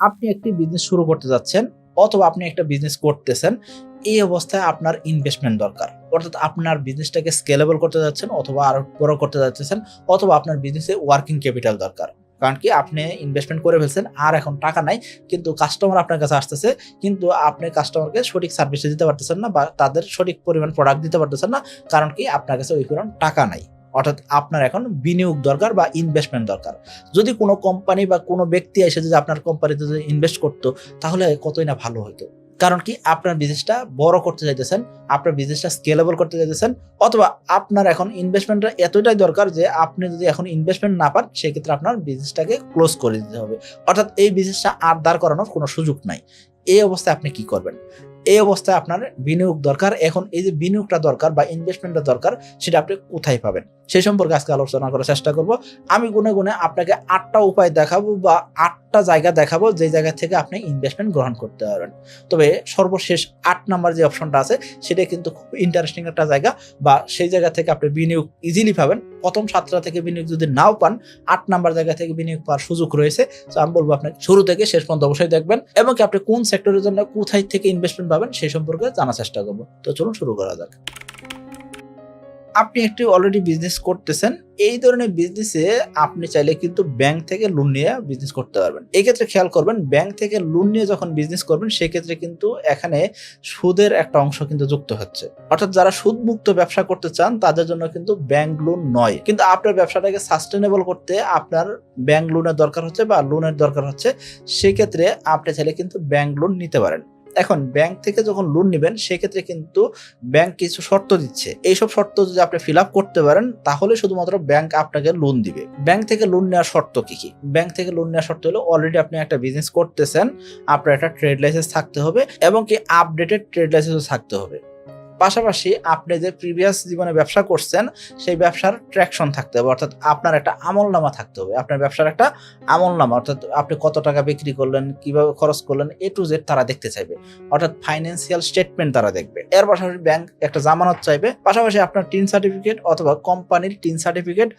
আপনি একটি বিজনেস শুরু করতে যাচ্ছেন অথবা আপনি একটা বিজনেস করতেছেন, এই অবস্থায় আপনার ইনভেস্টমেন্ট দরকার। অর্থাৎ আপনার বিজনেসটাকে স্কেলেবল করতে যাচ্ছেন অথবা আরও বড় করতে যাচ্ছেন অথবা আপনার বিজনেসে ওয়ার্কিং ক্যাপিটাল দরকার। কারণ কি? আপনি ইনভেস্টমেন্ট করে ফেলছেন, আর এখন টাকা নাই, কিন্তু কাস্টমার আপনার কাছে আসতেছে, কিন্তু আপনি কাস্টমারকে সঠিক সার্ভিস দিতে পারতেছেন না বা তাদের সঠিক পরিমাণ প্রোডাক্ট দিতে পারতেছেন না, কারণ কি? আপনার কাছে ওই পরিমাণ টাকা নাই। অর্থাৎ আপনার এখন বিনিয়োগ দরকার বা ইনভেস্টমেন্ট দরকার। যদি কোনো কোম্পানি বা কোনো ব্যক্তি এসে যদি আপনার কোম্পানিতে যদি ইনভেস্ট করতো, তাহলে কতই না ভালো হতো কারণ কি? আপনার বিজনেসটা বড় করতে চাইতেছেন, আপনার বিজনেসটা স্কেলেবল করতে চাইতেছেন, অথবা আপনার এখন ইনভেস্টমেন্টটা এতটাই দরকার যে আপনি যদি এখন ইনভেস্টমেন্ট না পান, সেক্ষেত্রে আপনার বিজনেসটাকে ক্লোজ করে দিতে হবে। অর্থাৎ এই বিজনেসটা আর দাঁড় করানোর কোনো সুযোগ নাই। এই অবস্থায় আপনি কি করবেন? এই অবস্থায় আপনার বিনিয়োগ দরকার। এখন এই যে বিনিয়োগটা দরকার বা ইনভেস্টমেন্টটা দরকার, সেটা আপনি কোথায় পাবেন? সেই সম্পর্কে আজকে আলোচনা করার চেষ্টা করব। আমি গুনে গুনে আপনাকে আটটা উপায় দেখাবো বা আটটা জায়গা দেখাবো যে জায়গা থেকে আপনি ইনভেস্টমেন্ট গ্রহণ করতে পারবেন। তবে সর্বশেষ আট নাম্বার যে অপশনটা আছে, সেটা কিন্তু খুব ইন্টারেস্টিং একটা জায়গা বা সেই জায়গা থেকে আপনি বিনিয়োগ ইজিলি পাবেন। প্রথম সাতটা থেকে বিনিয়োগ যদি নাও পান, আট নাম্বার জায়গা থেকে বিনিয়োগ পাওয়ার সুযোগ রয়েছে। তো আমি বলব আপনাকে শুরু থেকে শেষ পর্যন্ত অবশ্যই দেখবেন। এবং আপনি কোন সেক্টরের জন্য কোথায় থেকে ইনভেস্টমেন্ট পাবেন, সেই সম্পর্কে জানার চেষ্টা করব। তো চলুন শুরু করা যাক। আপনি একটি অলরেডি বিজনেস করতেছেন, এই ধরনের বিজনেসে আপনি চাইলে কিন্তু ব্যাংক থেকে লোন নিয়ে বিজনেস করতে পারবেন। এই ক্ষেত্রে খেয়াল করবেন ব্যাংক থেকে লোন নিয়ে যখন বিজনেস করবেন, সেক্ষেত্রে কিন্তু এখানে সুদের একটা অংশ কিন্তু যুক্ত হচ্ছে। অর্থাৎ যারা সুদ মুক্ত ব্যবসা করতে চান, তাদের জন্য কিন্তু ব্যাংক লোন নয়। কিন্তু আপনার ব্যবসাটাকে সাস্টেনেবল করতে আপনার ব্যাংক লোনের দরকার হচ্ছে বা লোনের দরকার হচ্ছে, সেক্ষেত্রে আপনি চাইলে কিন্তু ব্যাংক লোন নিতে পারেন। এখন ব্যাংক থেকে যখন লোন নেবেন, সেক্ষেত্রে কিন্তু ব্যাংক কিছু শর্ত দিচ্ছে। এইসব শর্ত যদি আপনি ফিল আপ করতে পারেন, তাহলে শুধুমাত্র ব্যাংক আপনাকে লোন দিবে। ব্যাংক থেকে লোন নেওয়ার শর্ত কি কি? ব্যাংক থেকে লোন নেওয়ার শর্ত হলো অলরেডি আপনি একটা বিজনেস করতেছেন, আপনার একটা ট্রেড লাইসেন্স থাকতে হবে, এবং কি আপডেটেড ট্রেড লাইসেন্সও থাকতে হবে। পাশাপাশি আপনি যে প্রিভিয়াস জীবনে ব্যবসা করছেন, সেই ব্যবসার ট্র্যাকশন থাকতে হবে। অর্থাৎ আপনার একটা আমলনামা থাকতে হবে। আপনার ব্যবসার একটা আমলনামা, অর্থাৎ আপনি কত টাকা বিক্রি করলেন, কীভাবে খরচ করলেন এ টু জেড তারা দেখতে চাইবে। অর্থাৎ ফাইন্যান্সিয়াল স্টেটমেন্ট তারা দেখবে। এর পাশাপাশি ব্যাংক একটা জামানত চাইবে। পাশাপাশি আপনার টিন সার্টিফিকেট অথবা কোম্পানির টিন সার্টিফিকেট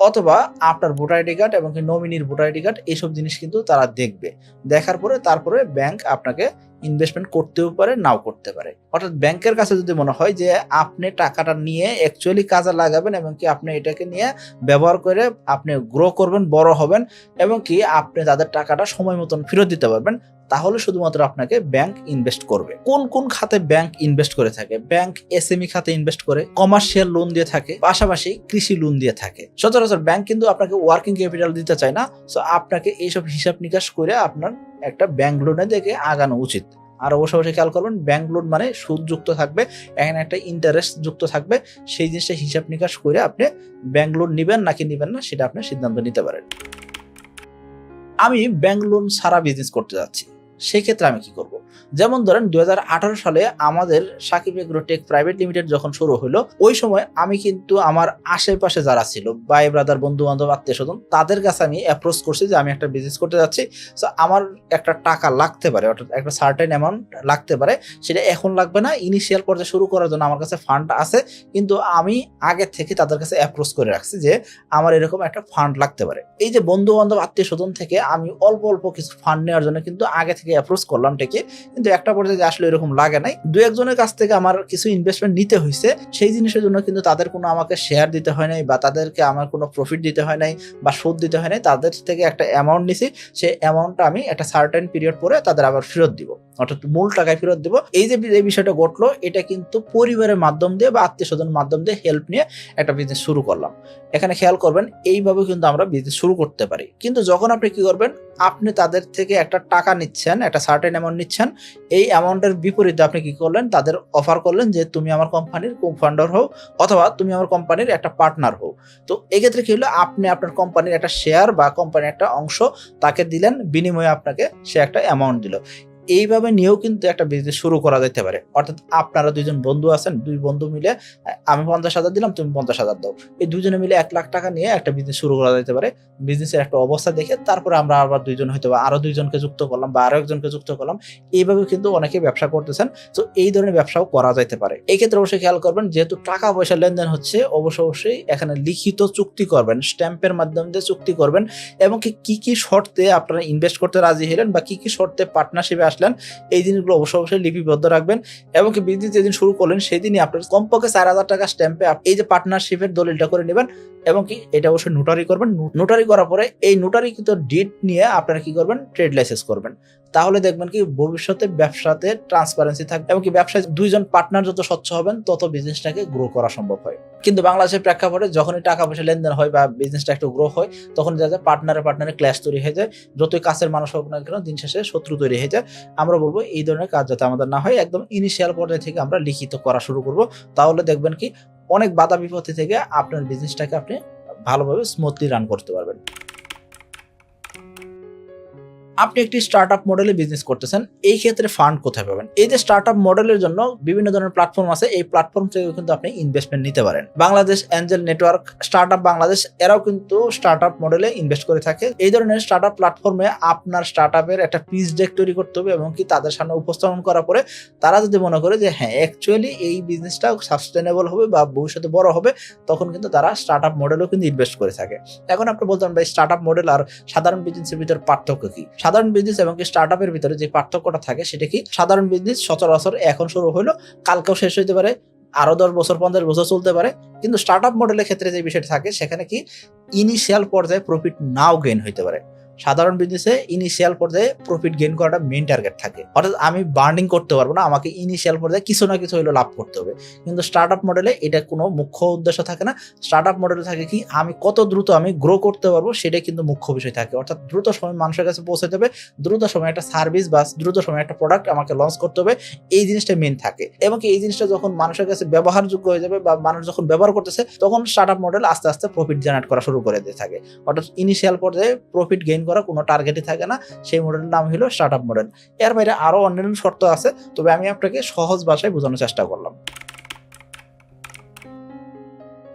অথবা আপনার ভোটার আইডি কার্ড এবং নমিনির ভোটার আইডি কার্ড এইসব জিনিস কিন্তু তারা দেখবে। দেখার পরে তারপরে ব্যাংক আপনাকে ইনভেস্টমেন্ট করতেও পারে, নাও করতে পারে। অর্থাৎ ব্যাংকের কাছে যদি মনে হয় যে আপনি টাকাটা নিয়ে অ্যাকচুয়ালি কাজে লাগাবেন এবং কি আপনি এটাকে নিয়ে ব্যবহার করে আপনি গ্রো করবেন, বড় হবেন এবং কি আপনি তাদের টাকাটা সময় মতন ফেরত দিতে পারবেন, তাহলে শুধুমাত্র আপনাকে ব্যাংক ইনভেস্ট করবে। কোন কোন খাতে ব্যাংক ইনভেস্ট করে থাকে? ব্যাংক এসএমই খাতে ইনভেস্ট করে কমার্শিয়াল লোন দিয়ে থাকে, পাশাপাশি কৃষি লোন দিয়ে থাকে। সচরাচর ব্যাংক কিন্তু আপনাকে ওয়ার্কিং ক্যাপিটাল দিতে চায় না সো আপনাকে এইসব হিসাব নিকাশ করে আপনার একটা ব্যাংক লোনের দিকে আগানো উচিত। আর অবশ্য অবশ্যই খেয়াল করবেন ব্যাংক লোন মানে সুদ যুক্ত থাকবে, এখানে একটা ইন্টারেস্ট যুক্ত থাকবে, সেই জিনিসটা হিসাব নিকাশ করে আপনি ব্যাংক লোন নেবেন নাকি নেবেন না, সেটা আপনি সিদ্ধান্ত নিতে পারেন। আমি ব্যাংক লোন ছাড়া বিজনেস করতে যাচ্ছি। সেক্ষেত্রে আমি কি করব? যেমন ধরেন দুই হাজার আঠারো সালে আমাদের সাকিব এগ্রোটেক প্রাইভেট লিমিটেড যখন শুরু হলো ওই সময় আমি কিন্তু আমার আশেপাশে যারা ছিল বাই ব্রাদার বন্ধু বান্ধব আত্মীয় স্বজন তাদের কাছে আমি অ্যাপ্রোচ করছি যে আমি একটা বিজনেস করতে যাচ্ছি। সো আমার একটা টাকা লাগতে পারে, অর্থাৎ একটা সার্টেন অ্যামাউন্ট লাগতে পারে, সেটা এখন লাগবে না। ইনিশিয়াল পর্যায়ে শুরু করার জন্য আমার কাছে ফান্ড আছে, কিন্তু আমি আগে থেকে তাদের কাছে অ্যাপ্রোচ করে রাখছি যে আমার এরকম একটা ফান্ড লাগতে পারে। এই যে বন্ধু বান্ধব আত্মীয় স্বজন থেকে আমি অল্প অল্প কিছু ফান্ড নেওয়ার জন্য কিন্তু আগে থেকে অ্যাপ্রোচ করলাম ঠিকই কিন্তু একটা পর্যায়ে আসলে এরকম লাগে নাই। দু একজনের কাছ থেকে আমার কিছু ইনভেস্টমেন্ট নিতে হয়েছে সেই জিনিসের জন্য কিন্তু তাদের কোনো আমাকে শেয়ার দিতে হয় নাই বা তাদেরকে আমার কোনো প্রফিট দিতে হয় নাই বা সুদ দিতে হয় নাই। তাদের থেকে একটা অ্যামাউন্ট নিছি। সেই অ্যামাউন্টটা আমি একটা সার্টেন পিরিয়ড পরে তাদের আবার ফেরত দিব। অর্থাৎ মূল টাকায় ফেরত দিব। এই যে এই বিষয়টা ঘটলো, এটা কিন্তু পরিবারের মাধ্যম দিয়ে বা আত্মীয় স্বজনের মাধ্যম দিয়ে হেল্প নিয়ে একটা বিজনেস শুরু করলাম। এখানে খেয়াল করবেন, এইভাবে কিন্তু আমরা বিজনেস শুরু করতে পারি। কিন্তু যখন আপনি কি করবেন আপনি তাদের থেকে একটা টাকা নিচ্ছেন, একটা সার্টেন অ্যামাউন্ট নিচ্ছেন, এই অ্যামাউন্টের বিপরীতে আপনি কি করলেন? তাদের অফার করলেন যে, তুমি আমার কোম্পানির ফান্ডার হও অথবা তুমি আমার কোম্পানির একটা পার্টনার হও। তো এক্ষেত্রে কি হলো? আপনি আপনার কোম্পানির একটা শেয়ার বা কোম্পানির একটা অংশ তাকে দিলেন, বিনিময়ে আপনাকে সে একটা অ্যামাউন্ট দিল। এইভাবে নিয়েও কিন্তু একটা বিজনেস শুরু করা যেতে পারে। অর্থাৎ আপনারা দুইজন বন্ধু আছেন, দুই বন্ধু মিলে, আমি পঞ্চাশ হাজার দিলাম, তুমি পঞ্চাশ হাজার দাও। এই দুজনে মিলে এক লাখ টাকা নিয়ে একটা বিজনেস শুরু করা যেতে পারে। বিজনেসের একটা অবস্থা দেখে তারপরে আমরা আবার দুইজন হয়তো বা আরও দুইজনকে যুক্ত করলাম বা আরও একজনকে যুক্ত করলাম। এইভাবে কিন্তু অনেকে ব্যবসা করতেছেন। তো এই ধরনের ব্যবসাও করা যাইতে পারে। এই ক্ষেত্রে অবশ্যই খেয়াল করবেন, যেহেতু টাকা পয়সা লেনদেন হচ্ছে, অবশ্য অবশ্যই এখানে লিখিত চুক্তি করবেন, স্ট্যাম্পের মাধ্যমে দিয়ে চুক্তি করবেন এবং কি কি শর্তে আপনারা ইনভেস্ট করতে রাজি হলেন বা কি কি শর্তে পার্টনারশিপে আসলেন, এই জিনিসগুলো অবশ্যই অবশ্যই লিপিবদ্ধ রাখবেন এবং কি বিজনেস যেদিন শুরু করলেন সেই দিনই আপনার কমপক্ষে চার হাজার টাকা স্ট্যাম্পে এই যে পার্টনারশিপের দলিলটা করে নেবেন এবং কি এটা অবশ্যই নোটারি করবেন। নোটারি করার পরে এই নোটারি কিন্তু ডিট নিয়ে আপনারা কি করবেন? ট্রেড লাইসেন্স করবেন। তাহলে দেখবেন কি ভবিষ্যতে ব্যবসাতে ট্রান্সপারেন্সি থাকবে এবং কি ব্যবসায় দুইজন পার্টনার যত স্বচ্ছ হবেন, তত বিজনেসটাকে গ্রো করা সম্ভব হয়। কিন্তু বাংলাদেশের প্রেক্ষাপটে যখনই টাকা পয়সা লেনদেন হয় বা বিজনেসটা একটু গ্রো হয়, তখন দেখা যায় পার্টনারে পার্টনারে ক্ল্যাশ তৈরি হয়ে যায়। যতই কাছের মানুষ হোক না কেন, দিন শেষে শত্রু তৈরি হয়ে যায়। আমরা বলব এই ধরনের কাজ যাতে আমাদের না হয়। একদম ইনিশিয়াল পর্যায়ে থেকে আমরা লিখিত করা শুরু করব। তাহলে দেখবেন কি, অনেক বাধা বিপত্তি থেকে আপনার বিজনেসটাকে আপনি ভালোভাবে স্মুথলি রান করতে পারবেন। আপনি একটি স্টার্ট আপ মডেলে বিজনেস করতেছেন, এই ক্ষেত্রে ফান্ড কোথায় পাবেন? এই যে স্টার্ট আপ মডেলের জন্য বিভিন্ন ধরনের প্ল্যাটফর্ম আছে, এই প্ল্যাটফর্ম থেকে কিন্তু আপনি ইনভেস্টমেন্ট নিতে পারেন। Bangladesh angel network start up Bangladesh, এরাও কিন্তু স্টার্ট আপ মডেলে ইনভেস্ট করে থাকে। এই ধরনের স্টার্ট আপ প্ল্যাটফর্মে আপনার স্টার্ট আপের একটা পিস ডেক তৈরি করতে হবে এবং কি তাদের সামনে উপস্থাপন করার পরে তারা যদি মনে করে যে হ্যাঁ অ্যাকচুয়ালি এই বিজনেসটা সাস্টেনেবল হবে বা ভবিষ্যতে বড় হবে, তখন কিন্তু তারা স্টার্ট আপ মডেলেও কিন্তু ইনভেস্ট করে থাকে। এখন আপনি বলতেন ভাই স্টার্ট আপ মডেল আর সাধারণ বিজনেসের ভিতর পার্থক্য কি? সাধারণ বিজনেস এবং স্টার্ট আপের ভিতরে যে পার্থক্যটা থাকে সেটা কি? সাধারণ বিজনেস সচরাচর এখন শুরু হলো কালকেও শেষ হইতে পারে, আরও দশ বছর, পঞ্চাশ বছর চলতে পারে। কিন্তু স্টার্ট আপ মডেলের ক্ষেত্রে যে বিষয়টা থাকে, সেখানে কি ইনিশিয়াল পর্যায়ে প্রফিট নাও গেইন হইতে পারে। সাধারণ বিজনেসে ইনিশিয়াল পর্যায়ে প্রফিট গেইন করাটা মেন টার্গেট থাকে। অর্থাৎ আমি বার্নিং করতে পারব না, আমাকে ইনিশিয়াল পর্যায়ে কিছু না কিছু হইল লাভ করতে হবে। কিন্তু স্টার্ট আপ মডেলে এটা কোনো মুখ্য উদ্দেশ্য থাকে না। স্টার্ট আপ মডেলে থাকে কি, আমি কত দ্রুত আমি গ্রো করতে পারব সেটা কিন্তু মুখ্য বিষয় থাকে। অর্থাৎ দ্রুত সময় মানুষের কাছে পৌঁছে হবে দ্রুত সময় একটা সার্ভিস বা দ্রুত সময় একটা প্রোডাক্ট আমাকে লঞ্চ করতে হবে, এই জিনিসটা মেন থাকে। এবং এই জিনিসটা যখন মানুষের কাছে ব্যবহারযোগ্য হয়ে যাবে বা মানুষ যখন ব্যবহার করতেছে, তখন স্টার্ট আপ মডেল আস্তে আস্তে প্রফিট জেনারেট করা শুরু করে দিয়ে থাকে। অর্থাৎ ইনিশিয়াল পর্যায়ে প্রফিট গেইন করা কোনো টার্গেটই থাকে না, সেই মডেলের নাম হলো স্টার্ট আপ মডেল এর বাইরে আরও অন্যান্য শর্ত আছে, তবে আমি আপনাকে সহজ ভাষায় বোঝানোর চেষ্টা করলাম।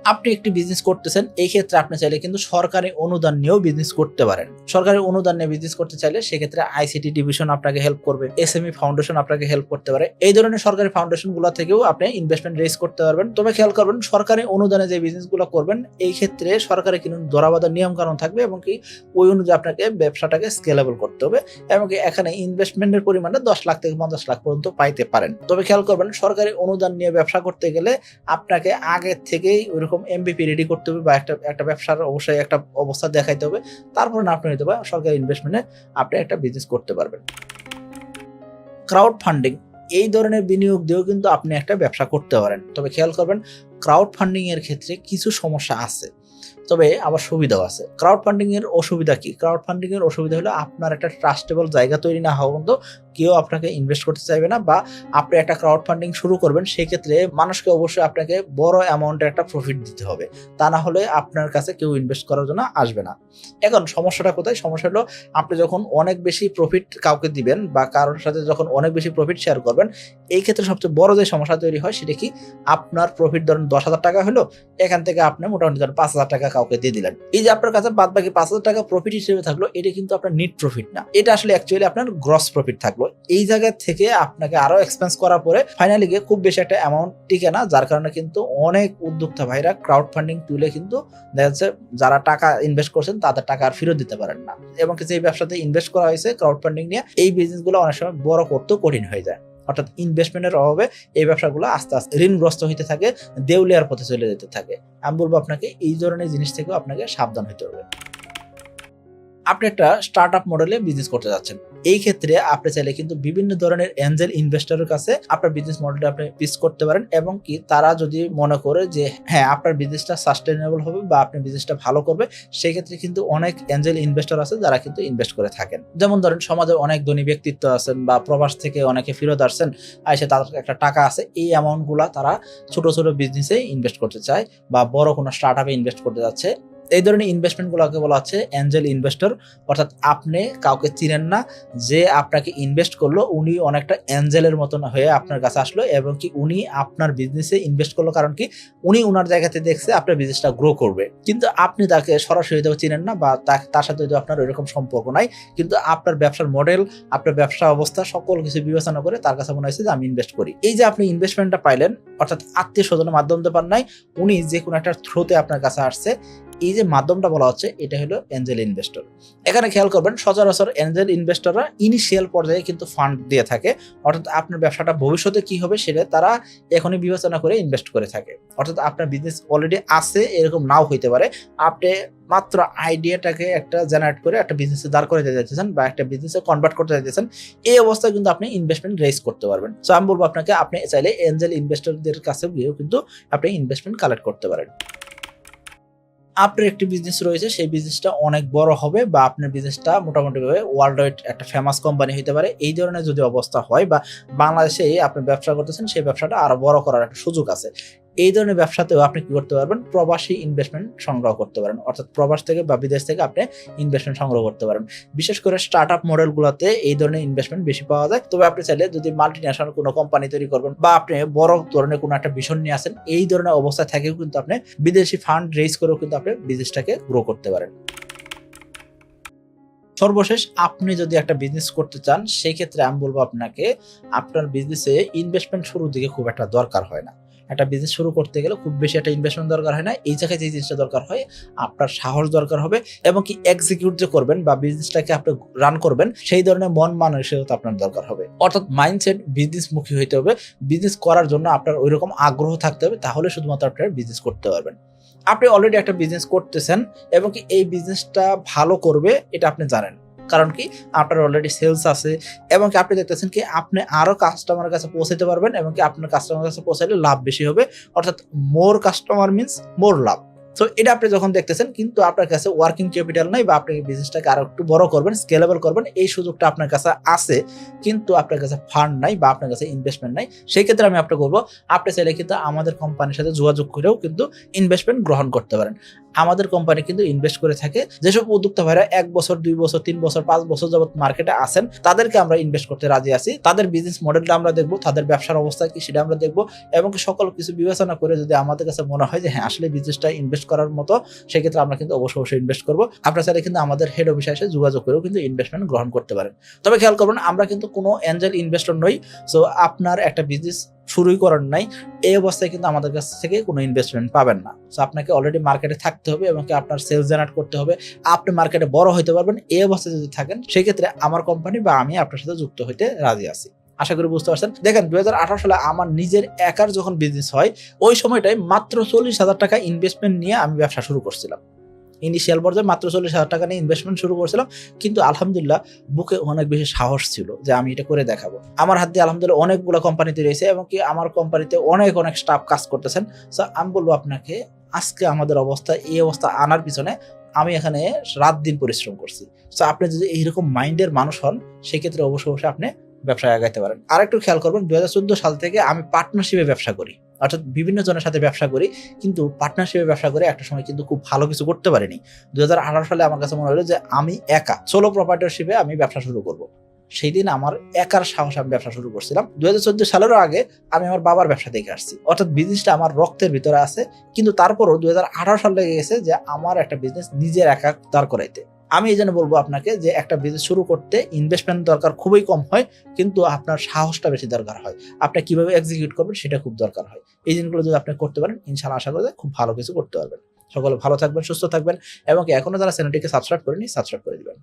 আপনি একটি বিজনেস করতেছেন, এই ক্ষেত্রে আপনি চাইলে কিন্তু সরকারি অনুদান নিয়েও বিজনেস করতে পারেন। সরকারি অনুদান নিয়ে বিজনেস করতে চাইলে সেক্ষেত্রে আইসিটি ডিভিশন আপনাকে হেল্প করবে এসএমই ফাউন্ডেশন আপনাকে হেল্প করতে পারে। এই ধরনের সরকারি ফাউন্ডেশনগুলো থেকেও আপনি ইনভেস্টমেন্ট রেজ করতে পারবেন। তবে খেয়াল করবেন, সরকারি অনুদানে যে বিজনেসগুলো করবেন, এই ক্ষেত্রে সরকারি কিন্তু ধরাবাধা নিয়ম কানুন থাকবে এবং কি ওই অনুযায়ী আপনাকে ব্যবসাটাকে স্কেলেবল করতে হবে এবং এখানে ইনভেস্টমেন্টের পরিমাণটা দশ লাখ থেকে পঞ্চাশ লাখ পর্যন্ত পাইতে পারেন। তবে খেয়াল করবেন, সরকারি অনুদান নিয়ে ব্যবসা করতে গেলে আপনাকে আগে থেকেই ওইরকম এমবিপি রেডি করতে হবে বা একটা একটা ব্যবসার অবশ্যই একটা অবস্থা দেখাইতে হবে। তারপরে না আপনি নিতে পারেন সরকারি ইনভেস্টমেন্টে আপনি একটা বিজনেস করতে পারবেন। ক্রাউড ফান্ডিং এই ধরনের বিনিয়োগ দিয়েও কিন্তু আপনি একটা ব্যবসা করতে পারেন। তবে খেয়াল করবেন ক্রাউড ফান্ডিংয়ের ক্ষেত্রে কিছু সমস্যা আছে। তবে আবার সুবিধাও আছে। ক্রাউড ফান্ডিং এর অসুবিধা কি? ক্রাউড ফান্ডিং এর অসুবিধা হলো আপনার একটা ট্রাস্টেবল জায়গা তৈরি না হওয়া পর্যন্ত কেউ আপনাকে ইনভেস্ট করতে চাইবে না বা আপনি একটা ক্রাউড ফান্ডিং শুরু করবেন সেই ক্ষেত্রে মানুষকে অবশ্যই আপনাকে বড় অ্যামাউন্টের একটা প্রফিট দিতে হবে। তা না হলে আপনার কাছে কেউ ইনভেস্ট করার জন্য আসবে না। এখন সমস্যাটা কোথায়? সমস্যা হলো আপনি যখন অনেক বেশি প্রফিট কাউকে দিবেন বা কারোর সাথে যখন অনেক বেশি প্রফিট শেয়ার করবেন, এই ক্ষেত্রে সবচেয়ে বড় যে সমস্যা তৈরি হয় সেটা কি? আপনার প্রফিট ধরেন দশ হাজার টাকা হলো, এখান থেকে আপনি মোটামুটি ধরেন পাঁচ হাজার টাকা কাউকে দিয়ে দিলেন। এই যে আপনার কাছে বাদ বাকি পাঁচ হাজার টাকা প্রফিট হিসেবে থাকল, এটা কিন্তু আপনার নিট প্রফিট না। এটা আসলে অ্যাকচুয়ালি আপনার গ্রস প্রফিট থাকল। এই জায়গা থেকে আপনাকে আরও এক্সপেন্স করার পরে ফাইনালি গিয়ে খুব বেশি একটা অ্যামাউন্ট টিকে না, যার কারণে কিন্তু অনেক উদ্যোক্তা ভাইরা ক্রাউড ফান্ডিং তুলে কিন্তু দেখা যাচ্ছে যারা টাকা ইনভেস্ট করছেন, তাদের টাকা আর ফেরত দিতে পারেন না। এবং কিছু যে ব্যবসাতে ইনভেস্ট করা হয়েছে ক্রাউড ফান্ডিং নিয়ে, এই বিজনেসগুলো অনেক সময় বড় করতেও কঠিন হয়ে যায়। অর্থাৎ ইনভেস্টমেন্টের অভাবে এই ব্যবসাগুলো আস্তে আস্তে ঋণগ্রস্ত হইতে থাকে, দেউলিয়ার পথে চলে যেতে থাকে। আমি বলব আপনাকে, এই ধরনের জিনিস থেকেও আপনাকে সাবধান হইতে হবে। আপনি একটা স্টার্ট আপ মডেলে বিজনেস করতে যাচ্ছেন। এই ক্ষেত্রে আপনি চাইলে কিন্তু বিভিন্ন ধরনের এঞ্জেল ইনভেস্টরের কাছে আপনার বিজনেস মডেলটা আপনি পিস করতে পারেন এবং কি তারা যদি মনে করে যে হ্যাঁ আপনার বিজনেসটা সাস্টেনেবল হবে বা আপনার বিজনেসটা ভালো করবে সেই ক্ষেত্রে কিন্তু অনেক এঞ্জেল ইনভেস্টর আছে যারা কিন্তু ইনভেস্ট করে থাকেন। যেমন ধরেন সমাজে অনেক ধনী ব্যক্তিত্ব আছেন বা প্রবাস থেকে অনেকে ফেরত আসছেন এসে তাদের একটা টাকা আছে, এই অ্যামাউন্টগুলা তারা ছোট ছোট বিজনেসে ইনভেস্ট করতে চায় বা বড় কোনো স্টার্ট আপে ইনভেস্ট করতে যাচ্ছে। এই ধরনের ইনভেস্টমেন্টগুলোকে বলা হচ্ছে অ্যাঞ্জেল ইনভেস্টর অর্থাৎ আপনি কাউকে চিনেন না, যে আপনাকে ইনভেস্ট করল, উনি অনেকটা অ্যাঞ্জেলের মতন হয়ে আপনার কাছে আসলো এবং কি উনি আপনার বিজনেসে ইনভেস্ট করল। কারণ কি, উনি ওনার জায়গাতে দেখছে আপনার বিজনেসটা গ্রো করবে। কিন্তু আপনি তাকে সরাসরি হয়তো চিনেন না বা তা- তার সাথে হয়তো আপনার ওইরকম সম্পর্ক নাই। কিন্তু আপনার ব্যবসার মডেল আপনার ব্যবসা অবস্থা, সকল কিছু বিবেচনা করে তার কাছে মনে হয়েছে যে আমি ইনভেস্ট করি। এই যে আপনি ইনভেস্টমেন্টটা পাইলেন, অর্থাৎ আত্মীয় স্বজনের মাধ্যম দিয়ে পান নাই, উনি যে কোনো একটা থ্রোতে আপনার কাছে আসছে। এই যে মাধ্যমটা বলা হচ্ছে, এটা হলো এঞ্জেল ইনভেস্টর এখানে খেয়াল করবেন, সচরাচর এঞ্জেল ইনভেস্টররা ইনিশিয়াল পর্যায়ে কিন্তু ফান্ড দিয়ে থাকে। অর্থাৎ আপনার ব্যবসাটা ভবিষ্যতে কি হবে সেটা তারা এখনই বিবেচনা করে ইনভেস্ট করে থাকে। অর্থাৎ আপনার বিজনেস অলরেডি আছে, এরকম নাও হইতে পারে। আপনি মাত্র আইডিয়াটাকে একটা জেনারেট করে একটা বিজনেসে দাঁড় করে দিতে চাইতেছেন বা একটা বিজনেসে কনভার্ট করতে চাইতেছেন, এই অবস্থায় কিন্তু আপনি ইনভেস্টমেন্ট রেজ করতে পারবেন। সো আমি বলব আপনাকে, আপনি চাইলে এঞ্জেল ইনভেস্টরদের কাছে গিয়েও কিন্তু আপনি ইনভেস্টমেন্ট কালেক্ট করতে পারেন। আপনার একটি বিজনেস রয়েছে, সেই বিজনেসটা অনেক বড় হবে বা আপনার বিজনেসটা মোটামুটি ভাবে ওয়ার্ল্ড ওয়াইড একটা ফেমাস কোম্পানি হতে পারে। এই ধরনের যদি অবস্থা হয় বা বাংলাদেশে আপনি ব্যবসা করতেছেন, সেই ব্যবসাটা আরও বড় করার একটা সুযোগ আছে। এই ধরনের ব্যবসাতেও আপনি কি করতে পারবেন? প্রবাসী ইনভেস্টমেন্ট সংগ্রহ করতে পারেন। অর্থাৎ প্রবাস থেকে বা বিদেশ থেকে আপনি ইনভেস্টমেন্ট সংগ্রহ করতে পারেন। বিশেষ করে স্টার্ট আপ মডেলগুলোতে এই ধরনের ইনভেস্টমেন্ট বেশি পাওয়া যায়। তবে আপনি চাইলে যদি মাল্টি ন্যাশনাল কোনো কোম্পানি তৈরি করবেন বা আপনি বড় ধরনের কোনো একটা ভিশন নিয়ে আসেন, এই ধরনের অবস্থায় থেকেও কিন্তু আপনি বিদেশি ফান্ড রেজ করেও কিন্তু আপনি বিজনেসটাকে গ্রো করতে পারেন। সর্বশেষ, আপনি যদি একটা বিজনেস করতে চান সেই ক্ষেত্রে আমি বলব আপনাকে, আপনার বিজনেসে ইনভেস্টমেন্ট শুরুর দিকে খুব একটা দরকার হয় না। একটা বিজনেস শুরু করতে গেলে খুব বেশি একটা ইনভেস্টমেন্ট দরকার হয় না। এই জায়গায় যে জিনিসটা দরকার হয়, আপনার সাহস দরকার হবে এবং কি এক্সিকিউট যে করবেন বা বিজনেসটাকে আপনি রান করবেন, সেই ধরনের মন মানসিকতা আপনার দরকার হবে। অর্থাৎ মাইন্ডসেট বিজনেস মুখী হইতে হবে। বিজনেস করার জন্য আপনার ওই রকম আগ্রহ থাকতে হবে, তাহলে শুধুমাত্র আপনার বিজনেস করতে পারবেন। আপনি অলরেডি একটা বিজনেস করতেছেন এবং কি এই বিজনেসটা ভালো করবে, এটা আপনি জানেন। কারণ কি আপনার অলরেডি সেলস আছে এবং কি আপনি দেখতেছেন কি আপনি আরও কাস্টমারের কাছে পৌঁছাতে পারবেন এবং কি আপনার কাস্টমারের কাছে পৌঁছালে লাভ বেশি হবে। অর্থাৎ মোর কাস্টমার মিন্স মোর লাভ। তো এটা আপনি যখন দেখতেছেন, কিন্তু আপনার কাছে ওয়ার্কিং ক্যাপিটাল নাই বা আপনি বিজনেসটাকে আরও একটু বড় করবেন স্কেলেবল করবেন, এই সুযোগটা আপনার কাছে আছে, কিন্তু আপনার কাছে ফান্ড নাই বা আপনার কাছে ইনভেস্টমেন্ট নাই, সেই ক্ষেত্রে আমি আপনাকে বলব, আপনি চাইলে কিন্তু আমাদের কোম্পানির সাথে যোগাযোগ করেও কিন্তু ইনভেস্টমেন্ট গ্রহণ করতে পারেন। আমাদের কোম্পানি কিন্তু ইনভেস্ট করে থাকে। যেসব উদ্যোক্তা ভাইরা এক বছর, দুই বছর, তিন বছর, পাঁচ বছর যাবত মার্কেটে আসেন তাদেরকে আমরা ইনভেস্ট করতে রাজি আছি। তাদের বিজনেস মডেলটা আমরা দেখব, তাদের ব্যবসার অবস্থা কি সেটা আমরা দেখব, এবং সকল কিছু বিবেচনা করে যদি আমাদের কাছে মনে হয় যে হ্যাঁ আসলে বিজনেসটা ইনভেস্ট করার মতো, সেক্ষেত্রে আমরা কিন্তু অবশ্যই অবশ্যই ইনভেস্ট করব। আপনারা চাইলে কিন্তু আমাদের হেড অফিসে এসে যোগাযোগ করেও কিন্তু ইনভেস্টমেন্ট গ্রহণ করতে পারেন। তবে খেয়াল করবেন, আমরা কিন্তু কোনো অ্যাঞ্জেল ইনভেস্টর নই। সো আপনার একটা বিজনেস শুরুই করার নাই, এই অবস্থায় কিন্তু আমাদের কাছ থেকে কোনো ইনভেস্টমেন্ট পাবেন না। সো আপনাকে অলরেডি মার্কেটে থাকতে হবে এবং আপনার সেলস জেনারেট করতে হবে। আপনি মার্কেটে বড় হতে পারবেন, এই অবস্থায় যদি থাকেন, সেক্ষেত্রে আমার কোম্পানি বা আমি আপনার সাথে যুক্ত হইতে রাজি আছি। আশা করি বুঝতে পারছেন। দেখেন দু হাজার আঠারো সালে আমার নিজের একার যখন বিজনেস হয়, ওই সময়টায় মাত্র চল্লিশ হাজার টাকা ইনভেস্টমেন্ট নিয়ে আমি ব্যবসা শুরু করছিলাম। ইনিশিয়াল পর্যায়ে মাত্র চল্লিশ হাজার টাকা নিয়ে ইনভেস্টমেন্ট শুরু করছিলাম। কিন্তু আলহামদুলিল্লাহ বুকে অনেক বেশি সাহস ছিল যে আমি এটা করে দেখাবো। আমার হাত দিয়ে আলহামদুলিল্লাহ অনেকগুলো কোম্পানিতে রয়েছে এবং কি আমার কোম্পানিতে অনেক অনেক স্টাফ কাজ করতেছেন। সো আমি বলব আপনাকে, আজকে আমাদের অবস্থা, এই অবস্থা আনার পিছনে আমি এখানে রাত দিন পরিশ্রম করছি। সো আপনি যদি এইরকম মাইন্ডের মানুষ হন, সেক্ষেত্রে অবশ্যই অবশ্যই আপনি ব্যবসায় আগাইতে পারেন। আর একটু খেয়াল করবেন দু হাজার চোদ্দ সাল থেকে আমি পার্টনারশিপে ব্যবসা করি। অর্থাৎ বিভিন্ন জনের সাথে ব্যবসা করি, কিন্তু পার্টনারশিপে ব্যবসা করে একটা সময় কিন্তু খুব ভালো কিছু করতে পারিনি। দুই সালে আমার কাছে মনে হলো যে আমি একা সোলো প্রপার্টারশিপে আমি ব্যবসা শুরু করব। সেই দিন আমার একার সাহস আমি ব্যবসা শুরু করছিলাম। দুই হাজার সালেরও আগে আমি আমার বাবার ব্যবসা দেখে আসছি। অর্থাৎ বিজনেসটা আমার রক্তের ভিতরে আছে, কিন্তু তারপরও দুই সাল লেগে গেছে যে আমার একটা বিজনেস নিজের একা দাঁড় করাইতে। আমি এই জন্য বলব আপনাকে যে একটা বিজনেস শুরু করতে ইনভেস্টমেন্ট দরকার খুবই কম হয়, কিন্তু আপনার সাহসটা বেশি দরকার হয়। আপনি কীভাবে এক্সিকিউট করবেন সেটা খুব দরকার হয়। এই জিনিসগুলো যদি আপনি করতে পারেন ইনশাল্লাহ আশা করি খুব ভালো কিছু করতে পারবেন। সকলে ভালো থাকবেন, সুস্থ থাকবেন এবং এখনও যারা চ্যানেলটিকে সাবস্ক্রাইব করেনি সাবস্ক্রাইব করে দিবেন।